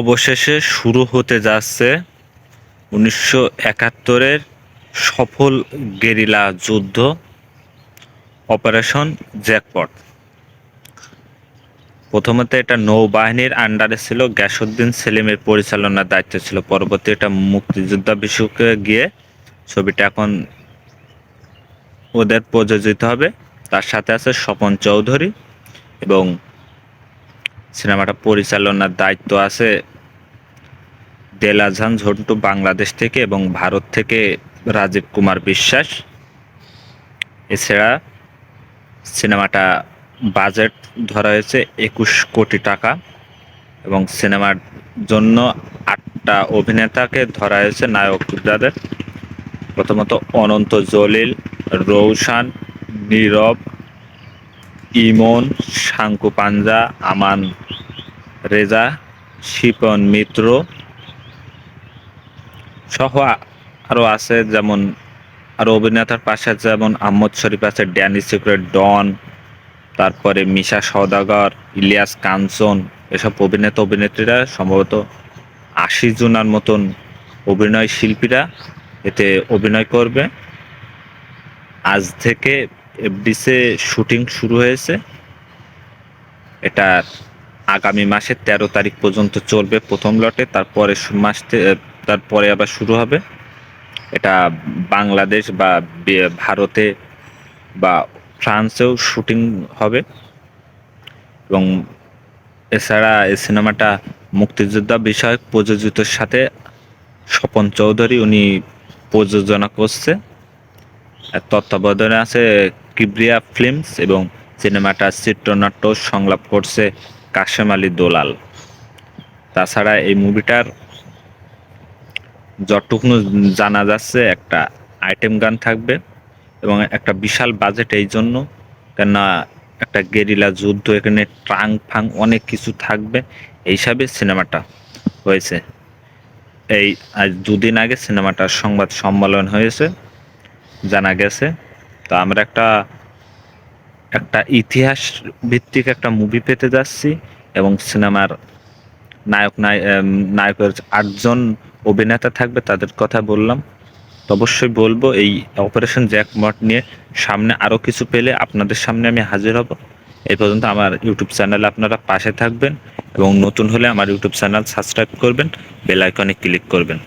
অবশেষে শুরু হতে যাচ্ছে উনিশশো একাত্তরের সফল গেরিলা যুদ্ধ অপারেশন জ্যাকপট। প্রথমত এটা নৌবাহিনীর আন্ডারে ছিল, গ্যাসউদ্দিন সেলিমের পরিচালনার দায়িত্ব ছিল। পরবর্তী এটা মুক্তিযোদ্ধা বিশ্বকে গিয়ে ছবিটা এখন ওদের প্রযোজিত হবে। তার সাথে আছে স্বপন চৌধুরী এবং সিনেমাটা পরিচালনার দায়িত্ব আছে দেলাঝান ঝন্টু বাংলাদেশ থেকে এবং ভারত থেকে রাজীব কুমার বিশ্বাস। এছাড়া সিনেমাটা বাজেট ধরা হয়েছে একুশ কোটি টাকা এবং সিনেমার জন্য আটটা অভিনেতাকে ধরা হয়েছে নায়ক যাদের প্রথমত অনন্ত জলিল, রৌশান, নীরব, ইমন, শাঙ্কু পাঞ্জা, আমান রেজা, শিপন, মিত্র সহ আরও আছে যেমন আরও অভিনেতার পাশে যেমন আহমদ শরীফ আছে, ড্যানি সিক্রেট, ডন, তারপরে মিশা সওদাগর, ইলিয়াস কাঞ্চন, এসব অভিনেতা, অভিনেত্রীরা সম্ভবত আশি জনার মতন অভিনয় শিল্পীরা এতে অভিনয় করবে। আজ থেকে এফডিসে শুটিং শুরু হয়েছে। এটা আগামী মাসের তেরো তারিখ পর্যন্ত চলবে প্রথম লটে, তারপরে মাস তারপরে আবার শুরু হবে। এটা বাংলাদেশ বা ভারতে বা ফ্রান্সেও শুটিং হবে। এবং এছাড়া এই সিনেমাটা মুক্তিযোদ্ধা বিষয়ক প্রযোজিতর সাথে স্বপন চৌধুরী, উনি প্রযোজনা করছে। তত্ত্বাবধানে আছে কিবরিয়া ফিল্মস এবং সিনেমাটা চিত্রনাট্য সংলাপ করছে কাশেম আলী দোলাল। তাছাড়া এই মুভিটার যতটুকু জানা যাচ্ছে, একটা আইটেম গান থাকবে এবং একটা বিশাল বাজেট এই জন্য। কেননা একটা গেরিলা যুদ্ধ, এখানে ট্রাং ফাং অনেক কিছু থাকবে। এই হিসাবে সিনেমাটা হয়েছে। এই আজ দুদিন আগে সিনেমাটার সংবাদ সম্মেলন হয়েছে, জানা গেছে। তো আমরা একটা একটা ইতিহাস ভিত্তিক একটা মুভি পেতে যাচ্ছি এবং সিনেমার নায়ক নায় নায়কের আটজন অভিনেতা থাকবে, তাদের কথা বললাম। তো অবশ্যই বলব, এই অপারেশন জ্যাক জ্যাকমট নিয়ে সামনে আরও কিছু পেলে আপনাদের সামনে আমি হাজির হব। এই পর্যন্ত আমার ইউটিউব চ্যানেলে আপনারা পাশে থাকবেন এবং নতুন হলে আমার ইউটিউব চ্যানেল সাবস্ক্রাইব করবেন বেল আইকনে ক্লিক করবেন।